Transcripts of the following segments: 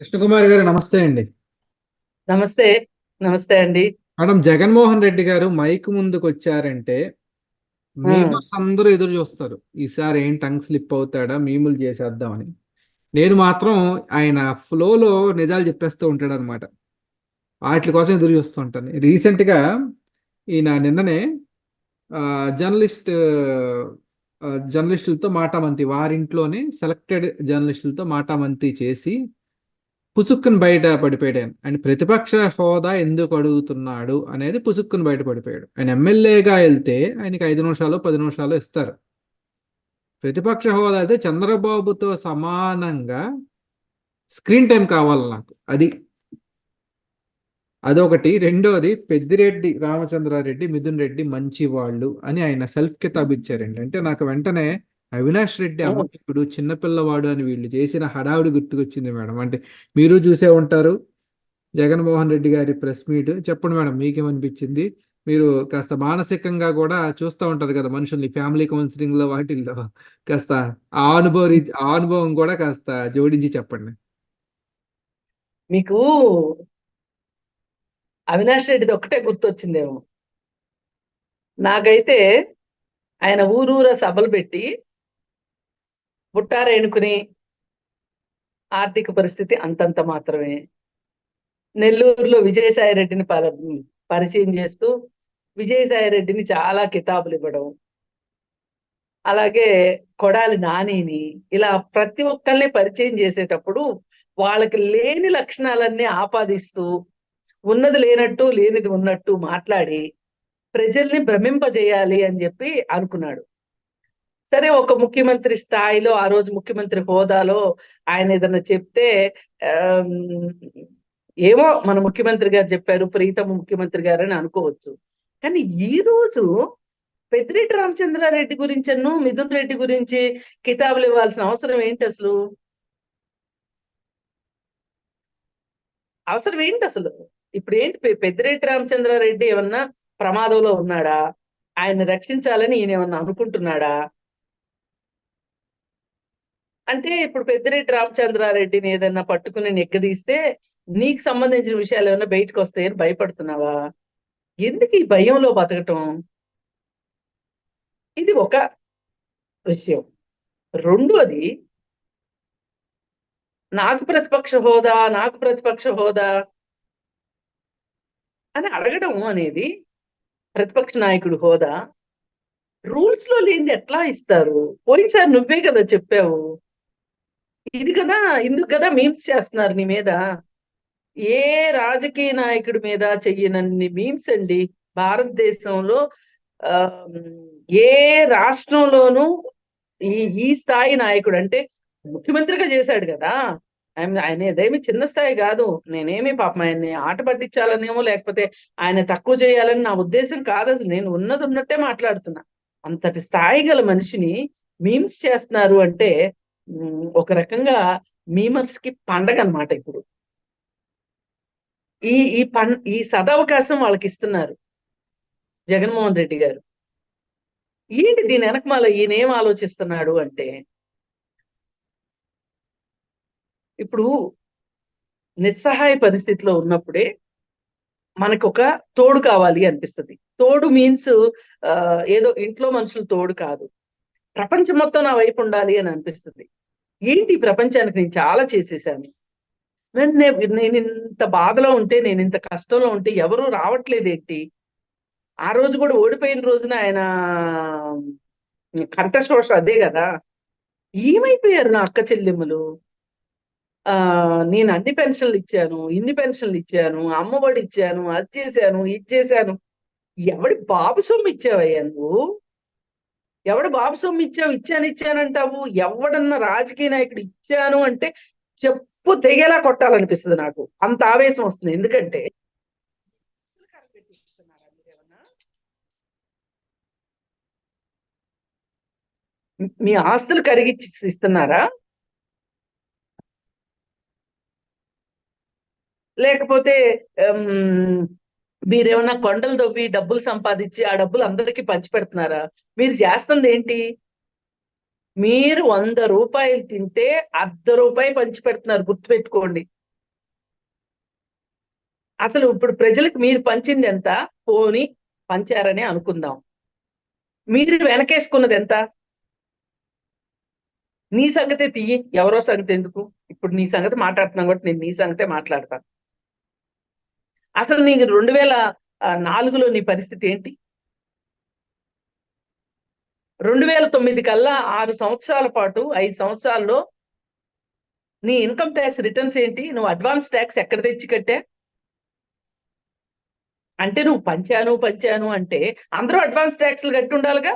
కృష్ణకుమారి గారు నమస్తే అండి. నమస్తే నమస్తే అండి. మేడం జగన్మోహన్ రెడ్డి గారు మైక్ ముందుకు వచ్చారంటే మీమర్స్ అందరూ ఎదురు చూస్తారు. ఈసారి ఏం టంగ్ స్లిప్ అవుతాడా మీములు చేసేద్దామని. నేను మాత్రం ఆయన ఫ్లోలో నిజాలు చెప్పేస్తూ ఉంటాడు అనమాట వాటి కోసం ఎదురు చూస్తూ ఉంటాను. రీసెంట్గా ఈయన నిన్ననే జర్నలిస్ట్ జర్నలిస్టులతో మాటామంతి వారింట్లోనే సెలెక్టెడ్ జర్నలిస్టులతో మాటామంతి చేసి పుసుక్కుని బయట పడిపోయాడు. ఆయన ప్రతిపక్ష హోదా ఎందుకు అడుగుతున్నాడు అనేది పుసుక్కుని బయట పడిపోయాడు. ఆయన ఎమ్మెల్యేగా వెళ్తే ఆయనకి ఐదు నిమిషాలు పది నిమిషాలు ఇస్తారు. ప్రతిపక్ష హోదా అయితే చంద్రబాబుతో సమానంగా స్క్రీన్ టైం కావాలి నాకు. అది. అదొకటి. రెండోది పెద్దిరెడ్డి రామచంద్రారెడ్డి మిథున్ రెడ్డి మంచి వాళ్ళు అని ఆయన సెల్ఫ్ కితాబ్ ఇచ్చారండి అంటే నాకు వెంటనే అవినాష్ రెడ్డి. అమాయకుడు చిన్నపిల్లవాడు అని వీళ్ళు చేసిన హడావుడి గుర్తుకొచ్చింది మేడం. అంటే మీరు చూసే ఉంటారు జగన్మోహన్ రెడ్డి గారి ప్రెస్ మీట్. చెప్పండి మేడం మీకేమనిపించింది? మీరు కాస్త మానసికంగా కూడా చూస్తూ ఉంటారు కదా మనుషుల్ని ఫ్యామిలీ కౌన్సిలింగ్లో వాటిల్లో. కాస్త ఆ అనుభవం ఆ అనుభవం కూడా కాస్త జోడించి చెప్పండి. మీకు అవినాష్ రెడ్డిది ఒక్కటే గుర్తొచ్చిందేమో. నాకైతే ఆయన ఊరూర సభలు పెట్టి బుట్టారేణుకుని ఆర్థిక పరిస్థితి అంతంత మాత్రమే. నెల్లూరులో విజయసాయి రెడ్డిని పరిచయం చేస్తూ విజయసాయి రెడ్డిని చాలా కితాబులు ఇవ్వడం. అలాగే కొడాలి నానిని ఇలా ప్రతి ఒక్కరిని పరిచయం చేసేటప్పుడు వాళ్ళకి లేని లక్షణాలన్నీ ఆపాదిస్తూ ఉన్నది లేనట్టు లేనిది ఉన్నట్టు మాట్లాడి ప్రజల్ని భ్రమింపజేయాలి అని చెప్పి అనుకున్నాడు. సరే ఒక ముఖ్యమంత్రి స్థాయిలో ఆ రోజు ముఖ్యమంత్రి హోదాలో ఆయన ఏదన్నా చెప్తే ఏమో మన ముఖ్యమంత్రి గారు చెప్పారు ప్రీతమ ముఖ్యమంత్రి గారు అని అనుకోవచ్చు. కానీ ఈ రోజు పెద్దిరెడ్డి రామచంద్రారెడ్డి గురించను మిథున్ రెడ్డి గురించి కితాబులు ఇవ్వాల్సిన అవసరం ఏంటి అసలు? అవసరం ఏంటి అసలు? ఇప్పుడు ఏంటి పెద్దిరెడ్డి రామచంద్రారెడ్డి ఏమన్నా ప్రమాదంలో ఉన్నాడా? ఆయన రక్షించాలని ఈయన ఏమన్నా అనుకుంటున్నాడా? అంటే ఇప్పుడు పెద్దిరెడ్డి రామచంద్రారెడ్డిని ఏదైనా పట్టుకుని నెక్కదీస్తే నీకు సంబంధించిన విషయాలు ఏమైనా బయటకు వస్తాయని భయపడుతున్నావా? ఎందుకు ఈ భయంలో బతకటం? ఇది ఒక విషయం. రెండోది నాకు ప్రతిపక్ష హోదా నాకు ప్రతిపక్ష హోదా అని అడగడం అనేది ప్రతిపక్ష నాయకుడు హోదా. రూల్స్లో లేనిది ఎట్లా ఇస్తారు? పోయినసారి నువ్వే కదా చెప్పావు. ఇది కదా ఇందుకు కదా మీమ్స్ చేస్తున్నారు నీ మీద? ఏ రాజకీయ నాయకుడి మీద చెయ్యనన్ని మీమ్స్ అండి? భారతదేశంలో ఆ, ఏ రాష్ట్రంలోనూ ఈ ఈ స్థాయి నాయకుడు అంటే ముఖ్యమంత్రిగా చేశాడు కదా? ఆయన ఆయన ఏదేమి చిన్న స్థాయి కాదు. నేనేమి పాపం ఆయన్ని ఆట పట్టించాలనేమో లేకపోతే ఆయన తక్కువ చేయాలని నా ఉద్దేశం కాదు. అసలు నేను ఉన్నది ఉన్నట్టే మాట్లాడుతున్నా. అంతటి స్థాయి గల మనిషిని మీమ్స్ చేస్తున్నారు అంటే ఒక రకంగా మీమర్స్కి పండగ అన్నమాట ఇప్పుడు. ఈ ఈ పన్ ఈ సదవకాశం వాళ్ళకి ఇస్తున్నారు జగన్మోహన్ రెడ్డి గారు. ఏంటి దీని వెనకమాల ఈయన ఏం ఆలోచిస్తున్నాడు అంటే ఇప్పుడు నిస్సహాయ పరిస్థితిలో ఉన్నప్పుడే మనకు ఒక తోడు కావాలి అనిపిస్తుంది. తోడు మీన్స్ ఏదో ఇంట్లో మనుషులు తోడు కాదు. ప్రపంచం మొత్తం నా వైపు ఉండాలి అని అనిపిస్తుంది. ఏంటి ప్రపంచానికి నేను చాలా చేసేసాను నేను నేను ఇంత బాధలో ఉంటే నేను ఇంత కష్టంలో ఉంటే ఎవరు రావట్లేదు ఏంటి ఆ రోజు కూడా ఓడిపోయిన రోజున ఆయన కంఠశోష అదే కదా? ఏమైపోయారు నా అక్క చెల్లెమ్మలు? ఆ నేను అన్ని పెన్షన్లు ఇచ్చాను ఇన్ని పెన్షన్లు ఇచ్చాను అమ్మఒడి ఇచ్చాను అది చేశాను ఇది చేశాను. ఎవడి బాబు సొమ్ము ఇచ్చావయ్యా నువ్వు? ఎవడు బాబు సొమ్ము ఇచ్చావు ఇచ్చాను ఇచ్చానంటావు ఎవడన్నా రాజకీయ నాయకుడు ఇచ్చాను అంటే చెప్పు తెగేలా కొట్టాలనిపిస్తుంది నాకు. అంత ఆవేశం వస్తుంది. ఎందుకంటే మీ ఆస్తులు కరిగిచ్చి ఇస్తున్నారా లేకపోతే మీరేమన్నా కొండలు దవ్వి డబ్బులు సంపాదించి ఆ డబ్బులు అందరికీ పంచి పెడుతున్నారా? మీరు చేస్తుంది ఏంటి మీరు వంద రూపాయలు తింటే అర్ధ రూపాయి పంచి పెడుతున్నారు గుర్తుపెట్టుకోండి. అసలు ఇప్పుడు ప్రజలకు మీరు పంచింది ఎంత? పోని పంచారని అనుకుందాం. మీరు వెనకేసుకున్నది ఎంత? నీ సంగతే తీయి ఎవరో సంగతి ఎందుకు? ఇప్పుడు నీ సంగతి మాట్లాడుతున్నాం కాబట్టి నేను నీ సంగతే మాట్లాడతాను. అసలు నీకు రెండు వేల నాలుగులో నీ పరిస్థితి ఏంటి? రెండు వేల తొమ్మిది కల్లా ఆరు సంవత్సరాల పాటు ఐదు సంవత్సరాల్లో నీ ఇన్కమ్ ట్యాక్స్ రిటర్న్స్ ఏంటి? నువ్వు అడ్వాన్స్ ట్యాక్స్ ఎక్కడ తెచ్చి కట్టా? అంటే నువ్వు పంచాను పంచాను అంటే అందరూ అడ్వాన్స్ ట్యాక్స్లు కట్టి ఉండాలిగా.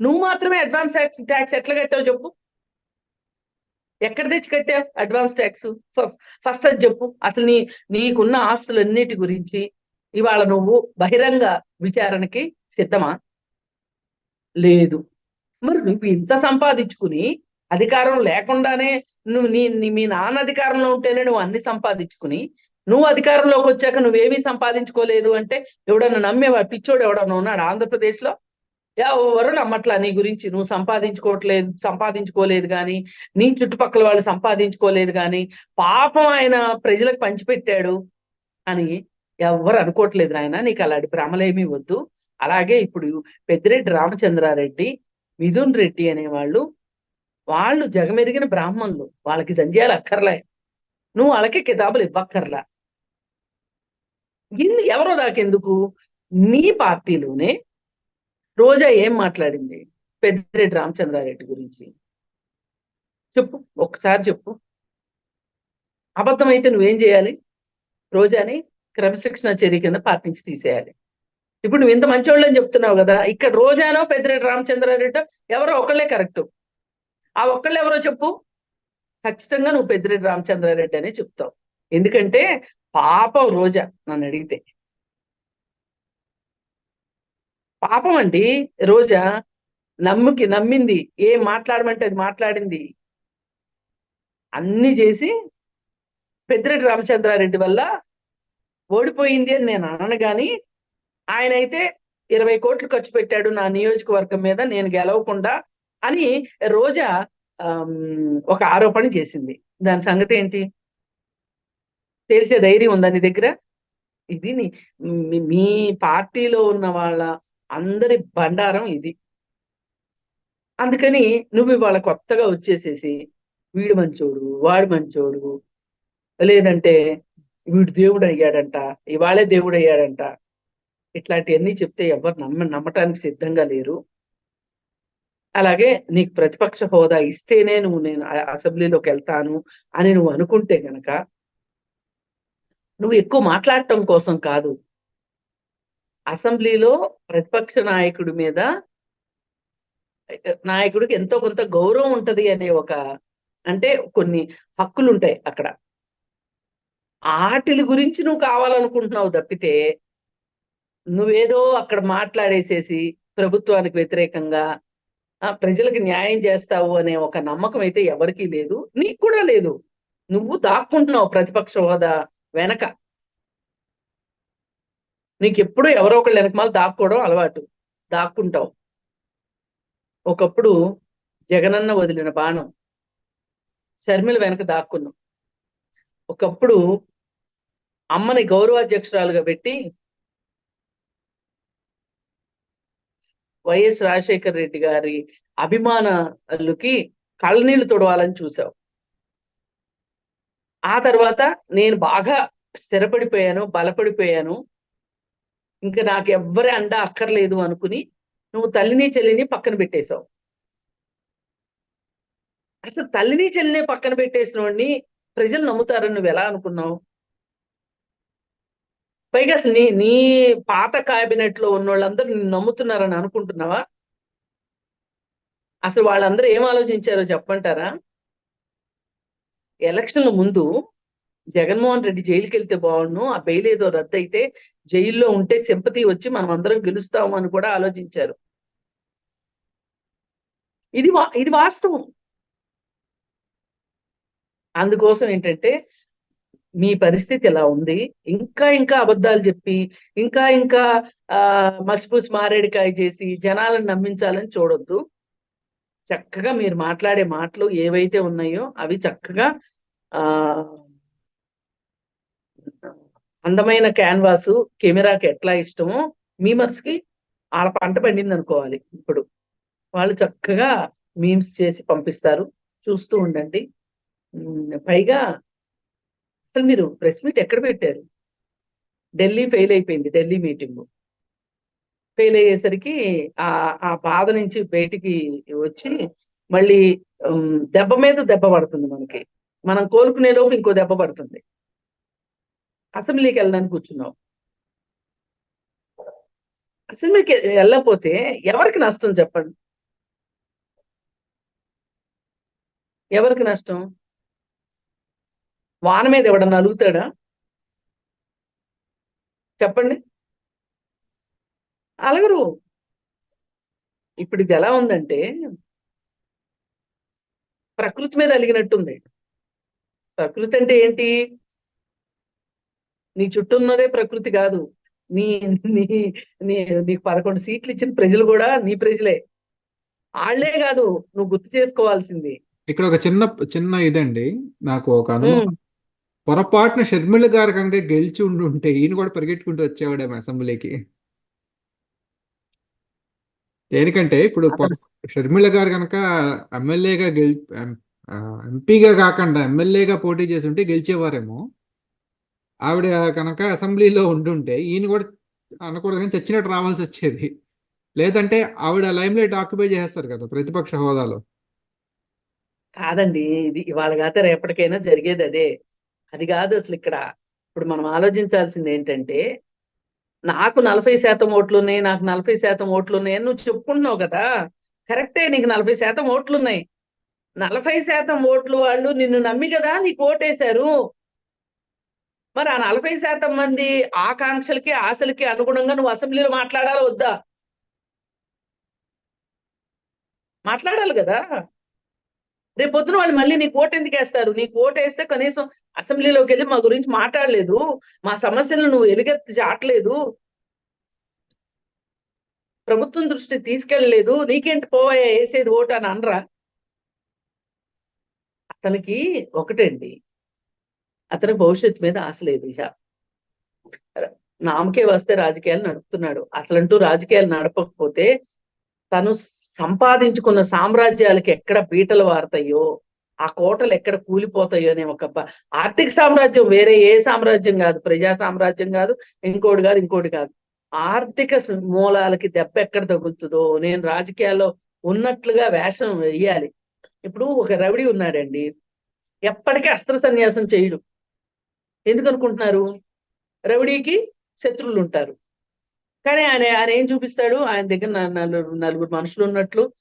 నువ్వు మాత్రమే అడ్వాన్స్ ట్యాక్స్ ఎట్లా కట్టావు చెప్పు? ఎక్కడ తెచ్చి కట్టావు అడ్వాన్స్ ట్యాక్స్ ఫస్ట్ అది చెప్పు. అసలు నీ నీకున్న ఆస్తులన్నిటి గురించి ఇవాళ నువ్వు బహిరంగ విచారణకి సిద్ధమా? లేదు. మరి నువ్వు ఇంత సంపాదించుకుని అధికారం లేకుండానే నువ్వు నీ మీ నాన్న అధికారంలో ఉంటేనే నువ్వు అన్ని సంపాదించుకుని నువ్వు అధికారంలోకి వచ్చాక నువ్వేమీ సంపాదించుకోలేదు అంటే ఎవడన్నా నమ్మేవా పిచ్చోడు ఎవడన్నా ఉన్నాడు ఆంధ్రప్రదేశ్లో ఎవరు నమ్మట్లా నీ గురించి నువ్వు సంపాదించుకోవట్లేదు సంపాదించుకోలేదు కానీ నీ చుట్టుపక్కల వాళ్ళు సంపాదించుకోలేదు కానీ పాపం ఆయన ప్రజలకు పంచిపెట్టాడు అని ఎవరు అనుకోవట్లేదు నాయన. నీకు అలాంటి భ్రమలేమీ వద్దు. అలాగే ఇప్పుడు పెద్దిరెడ్డి రామచంద్రారెడ్డి మిథున్ రెడ్డి అనేవాళ్ళు వాళ్ళు జగమెరిగిన బ్రాహ్మణులు. వాళ్ళకి జంజాలు అక్కర్లే. నువ్వు వాళ్ళకి కితాబులు ఇవ్వక్కర్లా. ఎవరో నాకెందుకు? నీ పార్టీలోనే రోజా ఏం మాట్లాడింది? పెద్దిరెడ్డి రామచంద్రారెడ్డి గురించి. చెప్పు ఒక్కసారి చెప్పు. అబద్ధం అయితే నువ్వేం చేయాలి? రోజాని క్రమశిక్షణ చర్య కింద పార్టీ నుంచి తీసేయాలి. ఇప్పుడు నువ్వు ఇంత మంచోళ్ళు అని చెప్తున్నావు కదా ఇక్కడ రోజానో పెద్దిరెడ్డి రామచంద్రారెడ్డి ఎవరో ఒకళ్ళే కరెక్ట్. ఆ ఒక్కళ్ళు ఎవరో చెప్పు. ఖచ్చితంగా నువ్వు పెద్దిరెడ్డి రామచంద్రారెడ్డి అనే చెప్తావు. ఎందుకంటే పాపం రోజా నన్ను అడిగితే. పాపం అండి రోజా నమ్ముకి నమ్మింది. ఏం మాట్లాడమంటే అది మాట్లాడింది. అన్ని చేసి పెద్దిరెడ్డి రామచంద్రారెడ్డి వల్ల ఓడిపోయింది అని నేను అనను కానీ ఆయన అయితే ఇరవై కోట్లు ఖర్చు పెట్టాడు నా నియోజకవర్గం మీద నేను గెలవకుండా అని రోజా ఒక ఆరోపణ చేసింది. దాని సంగతి ఏంటి? తేల్చే ధైర్యం ఉందా నీ దగ్గర? ఇది మీ పార్టీలో ఉన్న వాళ్ళ అందరి బండారం ఇది. అందుకని నువ్వు ఇవాళ కొత్తగా వచ్చేసేసి వీడు మంచోడు వాడు మంచోడు లేదంటే వీడు దేవుడు అయ్యాడంట ఇవాళే దేవుడు అయ్యాడంట. ఇట్లాంటివన్నీ చెప్తే ఎవరు నమ్మ నమ్మటానికి సిద్ధంగా లేరు. అలాగే నీకు ప్రతిపక్ష హోదా ఇస్తేనే నువ్వు నేను అసెంబ్లీలోకి వెళ్తాను అని నువ్వు అనుకుంటే గనక నువ్వు ఎక్కువ మాట్లాడటం కోసం కాదు అసెంబ్లీలో ప్రతిపక్ష నాయకుడి మీద నాయకుడికి ఎంతో కొంత గౌరవం ఉంటది అనే ఒక అంటే కొన్ని హక్కులు ఉంటాయి అక్కడ. ఆటిల గురించి నువ్వు కావాలనుకుంటున్నావు తప్పితే నువ్వేదో అక్కడ మాట్లాడేసేసి ప్రభుత్వానికి వ్యతిరేకంగా ఆ, ప్రజలకు న్యాయం చేస్తావు అనే ఒక నమ్మకం అయితే ఎవరికీ లేదు నీకు కూడా లేదు. నువ్వు దాక్కుంటున్నావు ప్రతిపక్ష హోదా వెనక. నీకు ఎప్పుడు ఎవరో ఒకళ్ళు వెనకమాల దాక్కోవడం అలవాటు. దాక్కుంటావు. ఒకప్పుడు జగనన్న వదిలిన బాణం. షర్మిల వెనక దాక్కున్నాం. ఒకప్పుడు అమ్మని గౌరవాధ్యక్షురాలుగా పెట్టి వైఎస్ రాజశేఖర రెడ్డి గారి అభిమానులకి కళ్ళనీళ్ళు తొడవాలని చూసావు ఆ తర్వాత నేను బాగా స్థిరపడిపోయాను బలపడిపోయాను. ఇంకా నాకు ఎవ్వరి అండ అక్కర్లేదు అనుకుని నువ్వు తల్లిని చెల్లిని పక్కన పెట్టేశావు. అసలు తల్లిని చెల్లిని పక్కన పెట్టేసిన వాడిని ప్రజలు నమ్ముతారని నువ్వు ఎలా అనుకున్నావు? పైగా అసలు నీ నీ పాత క్యాబినెట్లో ఉన్న వాళ్ళందరూ నిన్ను నమ్ముతున్నారని అనుకుంటున్నావా? అసలు వాళ్ళందరూ ఏం ఆలోచించారో చెప్పంటారా ఎలక్షన్ల ముందు జగన్మోహన్ రెడ్డి జైలుకి వెళ్తే బాగుండు ఆ బెయిల్ ఏదో రద్దు అయితే జైల్లో ఉంటే సింపతి వచ్చి మనం అందరం గెలుస్తాము అని కూడా ఆలోచించారు. ఇది వా ఇది వాస్తవం. అందుకోసం ఏంటంటే మీ పరిస్థితి ఎలా ఉంది? ఇంకా ఇంకా అబద్ధాలు చెప్పి ఇంకా ఇంకా ఆ మసిపూసి మారేడికాయ చేసి జనాలను నమ్మించాలని చూడొద్దు. చక్కగా మీరు మాట్లాడే మాటలు ఏవైతే ఉన్నాయో అవి చక్కగా ఆ అందమైన క్యాన్వాస్ కెమెరాకి ఎట్లా ఇష్టమో మీమర్స్కి వాళ్ళ పంట పండింది అనుకోవాలి ఇప్పుడు వాళ్ళు చక్కగా మీమ్స్ చేసి పంపిస్తారు. చూస్తూ ఉండండి. పైగా అసలు మీరు ప్రెస్ మీట్ ఎక్కడ పెట్టారు? ఢిల్లీ ఫెయిల్ అయిపోయింది ఢిల్లీ మీటింగ్. ఫెయిల్ అయ్యేసరికి ఆ ఆ బాధ నుంచి బయటికి వచ్చి మళ్ళీ దెబ్బ మీద దెబ్బ పడుతుంది మనకి. మనం కోలుకునే లోపు ఇంకో దెబ్బ పడుతుంది. అసెంబ్లీకి వెళ్ళడానికి కూర్చున్నాం అసెంబ్లీకి వెళ్ళకపోతే ఎవరికి నష్టం చెప్పండి? ఎవరికి నష్టం? వాన మీద ఎవడన్నా అలుగుతాడా? చెప్పండి. అలగరు. ఇప్పుడు ఇది ఎలా ఉందంటే ప్రకృతి మీద అలిగినట్టుంది. ప్రకృతి అంటే ఏంటి? నీ చుట్టూ ఉన్నదే ప్రకృతి కాదు. నీ నీ నీ నీకు పదకొండు సీట్లు ఇచ్చిన ప్రజలు కూడా నీ ప్రజలే. వాళ్ళే కాదు నువ్వు గుర్తు చేసుకోవాల్సింది. ఇక్కడ ఒక చిన్న చిన్న ఇదండి. నాకు ఒక ఉమ్, పొరపాటున షర్మిల గారు కనుక గెలిచి ఉండి ఉంటే ఈయన కూడా పరిగెట్టుకుంటూ వచ్చేవాడేమో అసెంబ్లీకి. దేనికంటే ఇప్పుడు షర్మిల గారు కనుక ఎమ్మెల్యేగా గెలి ఎంపీగా కాకుండా ఎమ్మెల్యేగా పోటీ చేసి ఉంటే గెలిచేవారేమో. ఆవిడ కనుక అసెంబ్లీలో ఉండుంటే ఈయన కూడా అనకూడదు కానీ చచ్చినట్టు రావాల్సి వచ్చేది. లేదంటే ఆవిడ లైమ్ లైట్ ఆక్యుపై చేస్తారు కదా ప్రతిపక్ష హోదాలో. కాదండి ఇది ఇవాళ కాక రేపటికైనా జరిగేది అదే. అది కాదు అసలు ఇక్కడ. ఇప్పుడు మనం ఆలోచించాల్సింది ఏంటంటే నాకు నలభై శాతం ఓట్లు ఉన్నాయి నాకు నలభై శాతం ఓట్లు ఉన్నాయి అని నువ్వు చెప్పుకుంటున్నావు కదా. కరెక్టే నీకు నలభై శాతం ఓట్లు ఉన్నాయి నలభై శాతం ఓట్లు వాళ్ళు నిన్ను నమ్మి కదా నీకు ఓటేశారు. మరి ఆ నలభై శాతం మంది ఆకాంక్షలకి ఆశలకి అనుగుణంగా నువ్వు అసెంబ్లీలో మాట్లాడాలి వద్దా? మాట్లాడాలి కదా. రేపు పొద్దున వాళ్ళు మళ్ళీ నీకు ఓటు ఎందుకు వేస్తారు? నీకు ఓటు వేస్తే కనీసం అసెంబ్లీలోకి వెళ్ళి మా గురించి మాట్లాడలేదు. మా సమస్యలను నువ్వు ఎలుగెత్తి చాటలేదు. ప్రభుత్వం దృష్టి తీసుకెళ్ళలేదు. నీకేంటి పోవాయా వేసేది ఓటు అని అనరా? అతనికి ఒకటండి. అతని భవిష్యత్తు మీద ఆశ లేదు ఇక నామకే వస్తే రాజకీయాలు నడుపుతున్నాడు. అట్లంటూ రాజకీయాలు నడపకపోతే తను సంపాదించుకున్న సామ్రాజ్యాలకి ఎక్కడ బీటలు వారతాయో ఆ కోటలు ఎక్కడ కూలిపోతాయో అనే ఒక ఆర్థిక సామ్రాజ్యం వేరే ఏ సామ్రాజ్యం కాదు. ప్రజా సామ్రాజ్యం కాదు ఇంకోటి కాదు ఇంకోటి కాదు. ఆర్థిక మూలాలకి దెబ్బ ఎక్కడ తగులుతుందో నేను రాజకీయాల్లో ఉన్నట్లుగా వేషం వేయాలి. ఇప్పుడు ఒక రవిడి ఉన్నాడండి. ఎప్పటికీ అస్త్ర సన్యాసం చేయడు. ఎందుకు అనుకుంటున్నారు రౌడీకి శత్రువులు ఉంటారు కానీ ఆయన ఆయన ఏం చూపిస్తాడు? ఆయన దగ్గర నలుగురు నలుగురు మనుషులు ఉన్నట్లు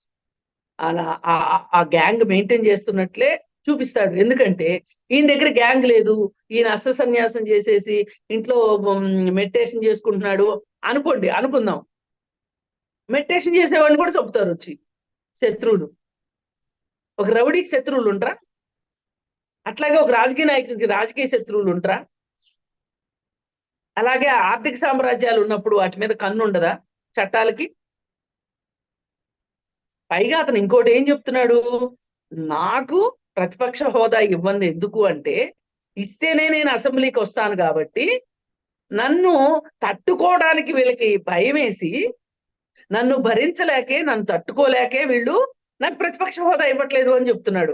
ఆ- ఆ గ్యాంగ్ మెయింటైన్ చేస్తున్నట్లే చూపిస్తాడు. ఎందుకంటే ఈయన దగ్గర గ్యాంగ్ లేదు. ఈయన అస్త్ర సన్యాసం చేసేసి ఇంట్లో మెడిటేషన్ చేసుకుంటున్నాడు అనుకోండి అనుకుందాం. మెడిటేషన్ చేసేవాడిని కూడా చెప్తారు వచ్చి శత్రువులు. ఒక రౌడీకి శత్రువులు ఉంటారా అట్లాగే ఒక రాజకీయ నాయకుడికి రాజకీయ శత్రువులు ఉంటారా? అలాగే ఆర్థిక సామ్రాజ్యాలు ఉన్నప్పుడు వాటి మీద కన్ను ఉండదా చట్టాలకి? పైగా అతను ఇంకోటి ఏం చెప్తున్నాడు? నాకు ప్రతిపక్ష హోదా ఇవ్వండి ఎందుకు అంటే ఇస్తేనే నేను అసెంబ్లీకి వస్తాను కాబట్టి నన్ను తట్టుకోవడానికి వీళ్ళకి భయం వేసి నన్ను భరించలేకే నన్ను తట్టుకోలేకే వీళ్ళు నాకు ప్రతిపక్ష హోదా ఇవ్వట్లేదు అని చెప్తున్నాడు.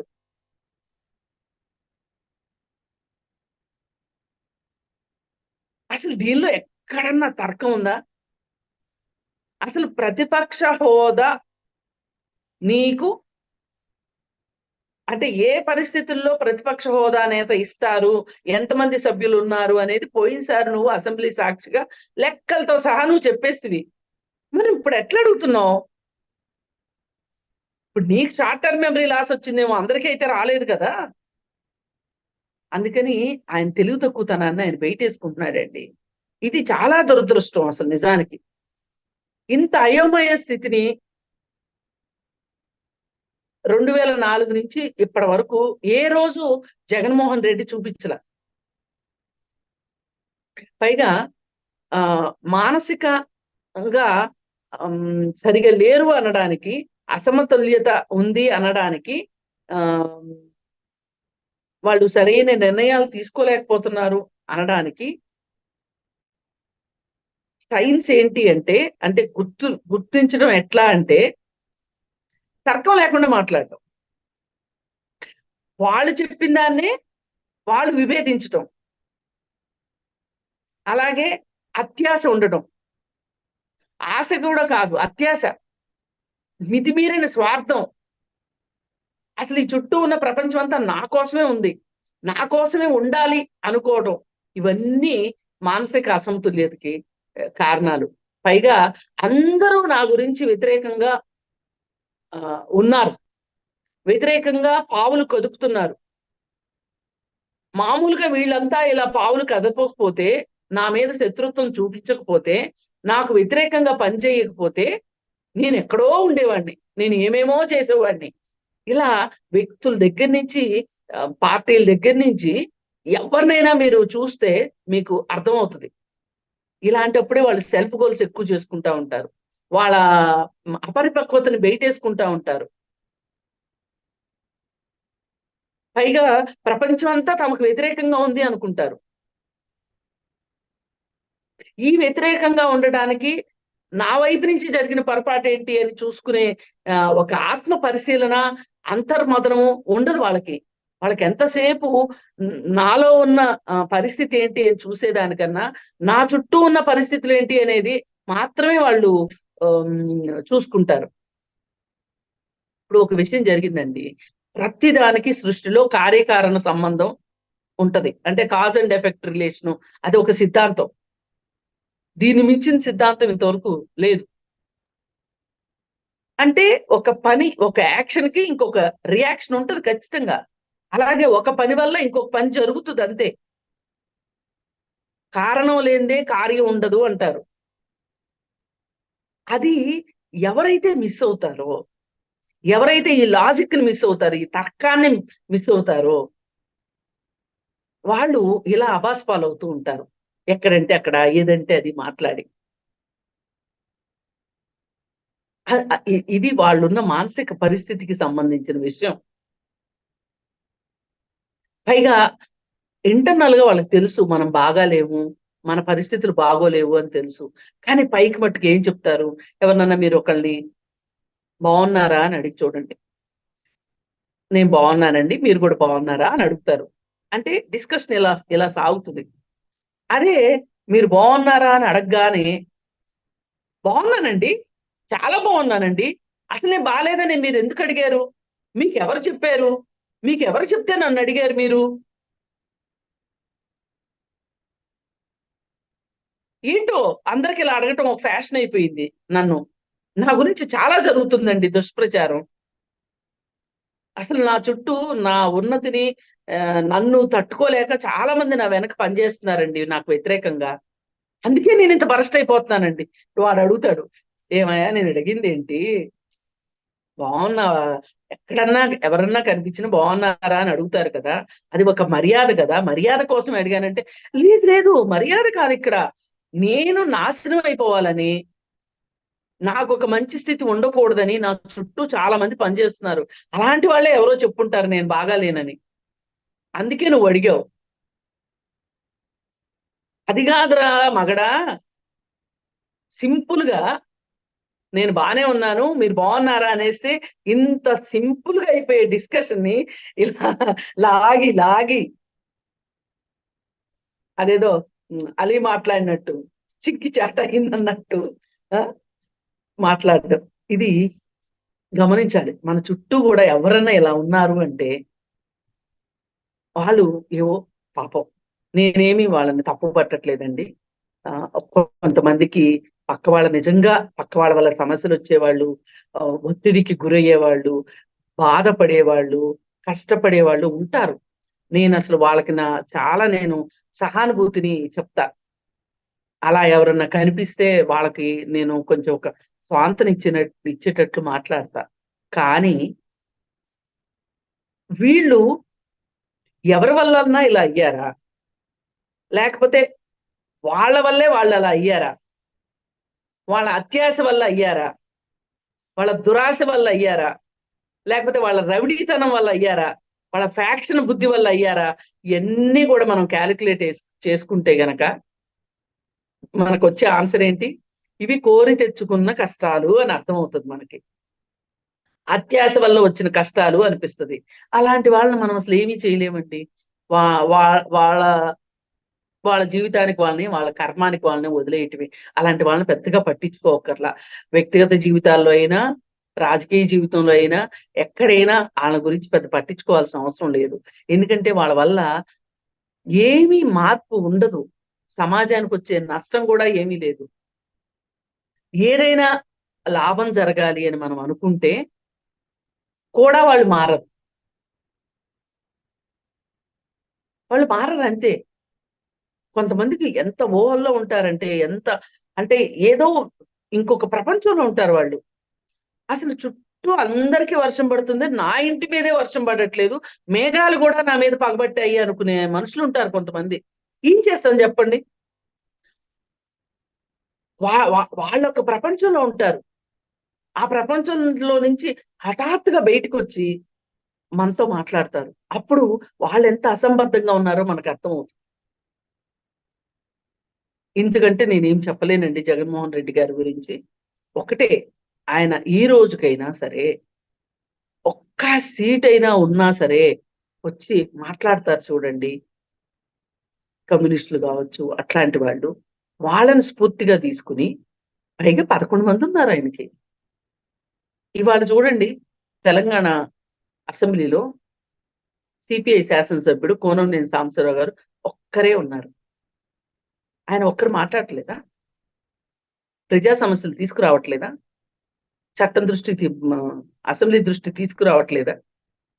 అసలు దీనిలో ఎక్కడన్నా తర్కం ఉందా? అసలు ప్రతిపక్ష హోదా నీకు? అంటే ఏ పరిస్థితుల్లో ప్రతిపక్ష హోదా నేత ఇస్తారు? ఎంతమంది సభ్యులు ఉన్నారు అనేది పోయినసారి నువ్వు అసెంబ్లీ సాక్షిగా లెక్కలతో సహా నువ్వు చెప్పేస్తివి. మరి ఇప్పుడు ఎట్లా అడుగుతున్నావు? ఇప్పుడు నీకు షార్ట్ టర్మ్ మెమరీ లాస్ వచ్చిందేమో అందరికీ అయితే రాలేదు కదా? అందుకని ఆయన తెలుగు తక్కువతనాన్ని ఆయన బయటేసుకుంటున్నాడండి. ఇది చాలా దురదృష్టం అసలు నిజానికి. ఇంత అయోమయ స్థితిని రెండు వేల నాలుగు నుంచి ఇప్పటి వరకు ఏ రోజు జగన్మోహన్ రెడ్డి చూపించల. పైగా ఆ మానసికంగా సరిగా లేరు అనడానికి అసమతుల్యత ఉంది అనడానికి ఆ వాళ్ళు సరైన నిర్ణయాలు తీసుకోలేకపోతున్నారు అనడానికి సైన్స్ ఏంటి అంటే అంటే గుర్తు గుర్తించడం ఎట్లా అంటే తర్కం లేకుండా మాట్లాడటం. వాళ్ళు చెప్పిన దాన్నే వాళ్ళు విభేదించటం. అలాగే అత్యాశ ఉండటం. ఆశ కూడా కాదు అత్యాశ. మితిమీరిన స్వార్థం. అసలు ఈ చుట్టూ ఉన్న ప్రపంచం అంతా నా కోసమే ఉంది. నా కోసమే ఉండాలి అనుకోవడం ఇవన్నీ మానసిక అసమతుల్యతకి కారణాలు. పైగా అందరూ నా గురించి వ్యతిరేకంగా ఆ, ఉన్నారు. వ్యతిరేకంగా పావులు కదుపుతున్నారు. మామూలుగా వీళ్ళంతా ఇలా పావులు కదపకపోతే నా మీద శత్రుత్వం చూపించకపోతే నాకు వ్యతిరేకంగా పనిచేయకపోతే నేను ఎక్కడో ఉండేవాడిని. నేను ఏమేమో చేసేవాడిని. ఇలా వ్యక్తుల దగ్గర నుంచి పార్టీల దగ్గర నుంచి ఎవరినైనా మీరు చూస్తే మీకు అర్థమవుతుంది. ఇలాంటప్పుడే వాళ్ళు సెల్ఫ్ గోల్స్ ఎక్కువ చేసుకుంటా ఉంటారు. వాళ్ళ అపరిపక్వతని బయటేసుకుంటా ఉంటారు. పైగా ప్రపంచం అంతా తమకు వ్యతిరేకంగా ఉంది అనుకుంటారు. ఈ వ్యతిరేకంగా ఉండడానికి నా వైపు నుంచి జరిగిన పొరపాటు ఏంటి అని చూసుకునే ఒక ఆత్మ పరిశీలన అంతర్మదనము ఉండదు వాళ్ళకి. వాళ్ళకి ఎంతసేపు నాలో ఉన్న పరిస్థితి ఏంటి అని చూసేదానికన్నా నా చుట్టూ ఉన్న పరిస్థితులు ఏంటి అనేది మాత్రమే వాళ్ళు చూసుకుంటారు. ఇప్పుడు ఒక విషయం జరిగిందండి. ప్రతి దానికి సృష్టిలో కార్యకారణ సంబంధం ఉంటది. అంటే కాజ్ అండ్ ఎఫెక్ట్ రిలేషన్ అది ఒక సిద్ధాంతం. దీన్ని మించిన సిద్ధాంతం ఇంతవరకు లేదు. అంటే ఒక పని ఒక యాక్షన్కి ఇంకొక రియాక్షన్ ఉంటుంది ఖచ్చితంగా. అలాగే ఒక పని వల్ల ఇంకొక పని జరుగుతుంది అంతే. కారణం లేనిదే కార్యం ఉండదు అంటారు. అది ఎవరైతే మిస్ అవుతారో ఎవరైతే ఈ లాజిక్ని మిస్ అవుతారో ఈ తర్కాన్ని మిస్ అవుతారో వాళ్ళు ఇలా అబాస్ పాలవుతూ ఉంటారు. ఎక్కడంటే అక్కడ ఏదంటే అది మాట్లాడి. ఇది వాళ్ళున్న మానసిక పరిస్థితికి సంబంధించిన విషయం. పైగా ఇంటర్నల్గా వాళ్ళకి తెలుసు మనం బాగాలేము మన పరిస్థితులు బాగోలేవు అని తెలుసు. కానీ పైకి మట్టుకు ఏం చెప్తారు? ఎవరినన్నా మీరు ఒకళ్ళని బాగున్నారా అని అడిగి చూడండి. నేను బాగున్నానండి మీరు కూడా బాగున్నారా అని అడుగుతారు. అంటే డిస్కషన్ ఇలా ఇలా సాగుతుంది? అదే మీరు బాగున్నారా అని అడగగానే బాగున్నానండి చాలా బాగున్నానండి. అసలు నేను బాగాలేదని మీరు ఎందుకు అడిగారు? మీకు ఎవరు చెప్పారు? మీకు ఎవరు చెప్తే నన్ను అడిగారు మీరు? ఏంటో అందరికి ఇలా అడగటం ఒక ఫ్యాషన్ అయిపోయింది నన్ను. నా గురించి చాలా జరుగుతుందండి దుష్ప్రచారం. అసలు నా చుట్టూ నా ఉన్నతిని నన్ను తట్టుకోలేక చాలా మంది నా వెనక పనిచేస్తున్నారండి నాకు వ్యతిరేకంగా. అందుకే నేను ఇంత బరస్ట్ అయిపోతున్నానండి. వాడు అడుగుతాడు ఏమయ్యా నేను అడిగింది ఏంటి బాగున్నావా? ఎక్కడన్నా ఎవరన్నా కనిపించినా బాగున్నారా అని అడుగుతారు కదా. అది ఒక మర్యాద కదా. మర్యాద కోసం అడిగానంటే లేదు లేదు మర్యాద కాదు ఇక్కడ. నేను నాశనం అయిపోవాలని నాకు ఒక మంచి స్థితి ఉండకూడదని నా చుట్టూ చాలా మంది పనిచేస్తున్నారు అలాంటి వాళ్ళే ఎవరో చెప్పుంటారు నేను బాగాలేనని. అందుకే నువ్వు అడిగావు. అది కాదురా మగడా. సింపుల్గా నేను బాగానే ఉన్నాను మీరు బాగున్నారా అనేసి ఇంత సింపుల్గా అయిపోయే డిస్కషన్ని ఇలా లాగి లాగి అదేదో ఉమ్, అలీ మాట్లాడినట్టు చిక్కి చాట అయిందన్నట్టు మాట్లాడడం. ఇది గమనించాలి. మన చుట్టూ కూడా ఎవరైనా ఇలా ఉన్నారు అంటే వాళ్ళు ఏవో పాపం. నేనేమి వాళ్ళని తప్పు పట్టట్లేదండి ఆ, కొంతమందికి పక్క వాళ్ళ నిజంగా పక్క వాళ్ళ వల్ల సమస్యలు వచ్చేవాళ్ళు ఒత్తిడికి గురయ్యేవాళ్ళు బాధపడేవాళ్ళు కష్టపడేవాళ్ళు ఉంటారు. నేను అసలు వాళ్ళకి నా చాలా నేను సహానుభూతిని చెప్తా. అలా ఎవరన్నా కనిపిస్తే వాళ్ళకి నేను కొంచెం ఒక స్వాంతం ఇచ్చినట్టు ఇచ్చేటట్లు మాట్లాడతా. కానీ వీళ్ళు ఎవరి వల్లన్నా ఇలా అయ్యారా? లేకపోతే వాళ్ళ వల్లే వాళ్ళు అలా అయ్యారా? వాళ్ళ అత్యాశ వల్ల అయ్యారా? వాళ్ళ దురాశ వల్ల అయ్యారా? లేకపోతే వాళ్ళ రవిడీతనం వల్ల అయ్యారా? వాళ్ళ ఫ్యాక్షన్ బుద్ధి వల్ల అయ్యారా? ఇవన్నీ కూడా మనం క్యాలిక్యులేట్ చేసుకుంటే గనక మనకు వచ్చే ఆన్సర్ ఏంటి? ఇవి కోరి తెచ్చుకున్న కష్టాలు అని అర్థం అవుతుంది మనకి. అత్యాశ వల్ల వచ్చిన కష్టాలు అనిపిస్తది. అలాంటి వాళ్ళని మనం అసలు ఏమీ చేయలేమండి. వా వా- వాళ్ళ వాళ్ళ జీవితానికి వాళ్ళని వాళ్ళ కర్మానికి వాళ్ళని వదిలేయటమే. అలాంటి వాళ్ళని పెద్దగా పట్టించుకోకర్లా. వ్యక్తిగత జీవితాల్లో అయినా రాజకీయ జీవితంలో అయినా ఎక్కడైనా వాళ్ళ గురించి పెద్ద పట్టించుకోవాల్సిన అవసరం లేదు. ఎందుకంటే వాళ్ళ వల్ల ఏమీ మార్పు ఉండదు. సమాజానికి వచ్చే నష్టం కూడా ఏమీ లేదు. ఏదైనా లాభం జరగాలి అని మనం అనుకుంటే కూడా వాళ్ళు మారరు. వాళ్ళు మారరు అంతే. కొంతమందికి ఎంత ఊహల్లో ఉంటారంటే ఎంత అంటే ఏదో ఇంకొక ప్రపంచంలో ఉంటారు వాళ్ళు. అసలు చుట్టూ అందరికీ వర్షం పడుతుంది నా ఇంటి మీదే వర్షం పడట్లేదు మేఘాలు కూడా నా మీద పగబట్టాయి అనుకునే మనుషులు ఉంటారు కొంతమంది. ఏం చేస్తాం చెప్పండి? వా వాళ్ళ ఒక ప్రపంచంలో ఉంటారు. ఆ ప్రపంచంలో నుంచి హఠాత్తుగా బయటకు వచ్చి మనతో మాట్లాడతారు. అప్పుడు వాళ్ళు ఎంత అసంబద్ధంగా ఉన్నారో మనకు అర్థమవుతుంది. ఇంతకంటే నేనేం చెప్పలేనండి జగన్మోహన్ రెడ్డి గారి గురించి. ఒకటే ఆయన ఈ రోజుకైనా సరే ఒక్క సీట్ అయినా ఉన్నా సరే వచ్చి మాట్లాడతారు చూడండి. కమ్యూనిస్టులు కావచ్చు అట్లాంటి వాళ్ళు వాళ్ళని స్ఫూర్తిగా తీసుకుని పైగా పదకొండు మంది ఉన్నారు ఆయనకి. ఇవాళ చూడండి తెలంగాణ అసెంబ్లీలో సిపిఐ శాసనసభ్యుడు కోనంనేని సాంబశివరావు గారు ఒక్కరే ఉన్నారు. ఆయన ఒక్కరు మాట్లాడట్లేదా? ప్రజా సమస్యలు తీసుకురావట్లేదా? చట్టం దృష్టికి అసెంబ్లీ దృష్టి తీసుకురావట్లేదా?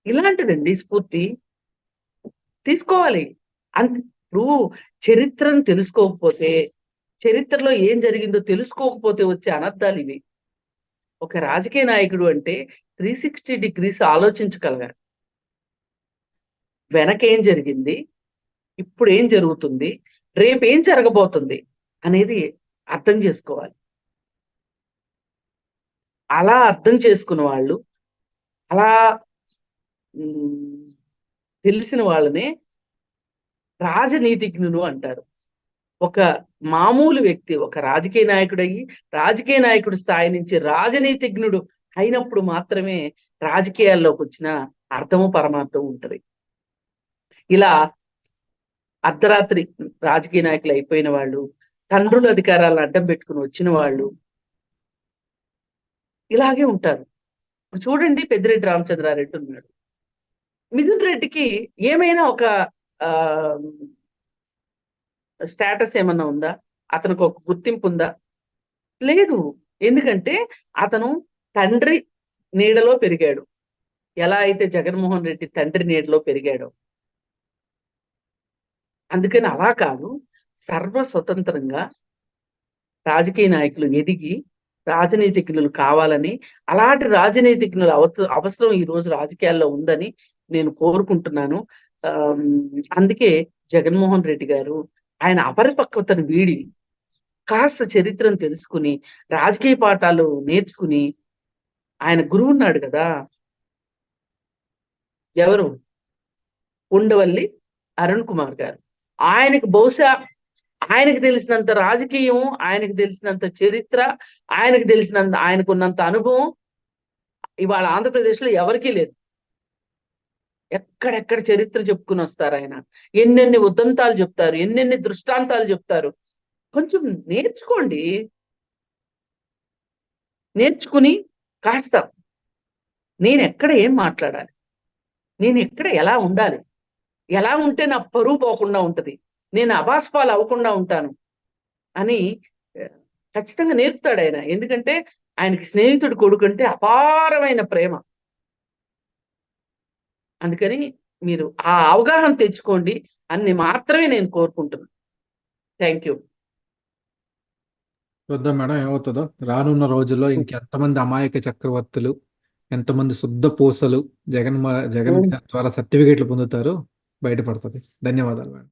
ఇలాంటిదండి స్ఫూర్తి. తీసుకోవాలి. అంత ఇప్పుడు చరిత్రను తెలుసుకోకపోతే చరిత్రలో ఏం జరిగిందో తెలుసుకోకపోతే వచ్చే అనర్థాలు ఇవి. ఒక రాజకీయ నాయకుడు అంటే త్రీ సిక్స్టీ డిగ్రీస్ ఆలోచించగలగాలి. వెనక ఏం జరిగింది? ఇప్పుడు ఏం జరుగుతుంది? రేపు ఏం జరగబోతుంది అనేది అర్థం చేసుకోవాలి. అలా అర్థం చేసుకున్న వాళ్ళు అలా తెలిసిన వాళ్ళనే రాజనీతిజ్ఞులు అంటారు. ఒక మామూలు వ్యక్తి ఒక రాజకీయ నాయకుడు అయ్యి రాజకీయ నాయకుడు స్థాయి నుంచి రాజనీతిజ్ఞుడు అయినప్పుడు మాత్రమే రాజకీయాల్లోకి వచ్చిన అర్థము పరమార్థం ఉంటుంది. ఇలా అర్ధరాత్రి రాజకీయ నాయకులు అయిపోయిన వాళ్ళు తండ్రుల అధికారాలను అడ్డం పెట్టుకుని వచ్చిన వాళ్ళు ఇలాగే ఉంటారు. చూడండి పెద్దిరెడ్డి రామచంద్రారెడ్డి ఉన్నాడు. మిథున్ రెడ్డికి ఏమైనా ఒక ఆ స్టేటస్ ఏమన్నా ఉందా? అతనికి ఒక గుర్తింపు ఉందా? లేదు. ఎందుకంటే అతను తండ్రి నీడలో పెరిగాడు. ఎలా అయితే జగన్మోహన్ రెడ్డి తండ్రి నీడలో పెరిగాడో అందుకని అలా కాదు. సర్వ స్వతంత్రంగా రాజకీయ నాయకులు ఎదిగి రాజనీతిజ్ఞులు కావాలని అలాంటి రాజనీతిజ్ఞుల అవ అవసరం ఈ రోజు రాజకీయాల్లో ఉందని నేను కోరుకుంటున్నాను. అందుకే జగన్మోహన్ రెడ్డి గారు ఆయన అపరిపక్వతను వీడి కాస్త చరిత్రను తెలుసుకుని రాజకీయ పాఠాలు నేర్చుకుని ఆయన గురువు ఉన్నాడు కదా. ఎవరు? ఉండవల్లి అరుణ్ కుమార్ గారు. ఆయనకు బహుశా ఆయనకు తెలిసినంత రాజకీయం ఆయనకు తెలిసినంత చరిత్ర ఆయనకు తెలిసినంత ఆయనకున్నంత అనుభవం ఇవాళ ఆంధ్రప్రదేశ్లో ఎవరికీ లేదు. ఎక్కడెక్కడ చరిత్ర చెప్పుకుని వస్తారు ఆయన. ఎన్నెన్ని ఉదంతాలు చెప్తారు ఎన్నెన్ని దృష్టాంతాలు చెప్తారు. కొంచెం నేర్చుకోండి. నేర్చుకుని కాస్త. నేను ఎక్కడ ఏం మాట్లాడాలి? నేను ఎక్కడ ఎలా ఉండాలి? ఎలా ఉంటే నా పరువు పోకుండా ఉంటది. నేను అబాస్పాలు అవ్వకుండా ఉంటాను అని ఖచ్చితంగా నేర్పుతాడు ఆయన. ఎందుకంటే ఆయనకి స్నేహితుడు కొడుకంటే అపారమైన ప్రేమ. అందుకని మీరు ఆ అవగాహన తెచ్చుకోండి అన్ని మాత్రమే నేను కోరుకుంటున్నాను. Thank you. చూద్దాం మేడం ఏమవుతుందో? రానున్న రోజుల్లో ఇంకెంతమంది అమాయక చక్రవర్తులు ఎంతమంది శుద్ధ పూసలు జగన్ మా- జగన్ ద్వారా సర్టిఫికేట్లు పొందుతారో? బయటపడుతుంది. ధన్యవాదాలు మేడం.